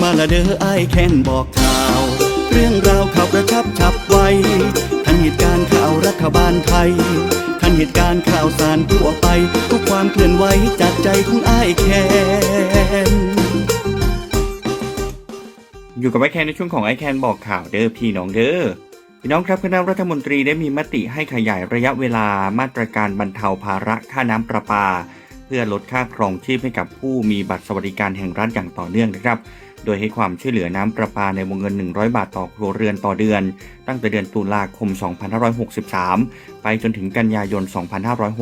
มาละเด้อไอายแค้นบอกข่าว เรื่องราวข่าวกระชับฉับไวทันเหตุการณ์ข่าวรัฐบาลไทย ทันเหตุการณ์ข่าวสารทั่วไป ทุกความเคลื่อนไหวจากใจของไอายแค้นอยู่กับไอแคนในช่วงของไอแคนบอกข่าวเด้อพี่น้องเด้อ พี่น้องครับคณะรัฐมนตรีได้มีมติให้ขยายระยะเวลามาตรการบรรเทาภาระค่าน้ำประปา พื่อลดค่าครองชีพให้กับผู้มีบัตรสวัสดิการแห่งรัฐอย่างต่อเนื่องนะครับ โดยให้ความช่วยเหลือน้ำประปาในวงเงิน 100 บาทต่อครัวเรือนต่อเดือน ตั้งแต่เดือนตุลาคม 2563 ไปจนถึงกันยายน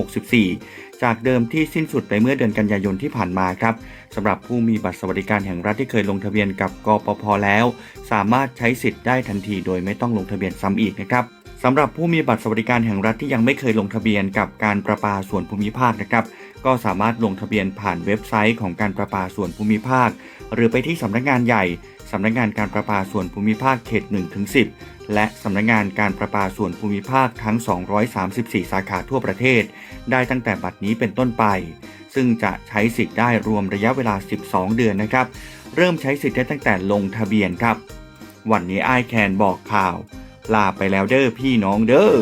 2564 จากเดิมที่สิ้นสุดไปเมื่อเดือนกันยายนที่ผ่านมาครับสำหรับผู้มีบัตรสวัสดิการแห่งรัฐที่เคยลงทะเบียนกับกปพแล้ว สามารถใช้สิทธิ์ได้ทันที โดยไม่ต้องลงทะเบียนซ้ำอีกนะครับสำหรับผู้มีบัตรสวัสดิการแห่งรัฐที่ยังไม่เคยลงทะเบียนกับการประปาส่วนภูมิภาคนะครับ ก็สามารถลงทะเบียนผ่านเว็บไซต์ของการประปาส่วนภูมิภาค หรือไปที่สำนักงานใหญ่สำนักงานการประปาส่วนภูมิภาคเขต1ถึง10 และสำนักงานการประปาส่วนภูมิภาคทั้ง 234 สาขาทั่วประเทศ ได้ตั้งแต่บัดนี้เป็นต้นไป ซึ่งจะใช้สิทธิ์ได้รวมระยะเวลา 12 เดือนนะครับ เริ่มใช้สิทธิ์ได้ตั้งแต่ลงทะเบียนครับ วันนี้ไอแคนบอกข่าว ลาไปแล้วเด้อพี่น้องเด้อ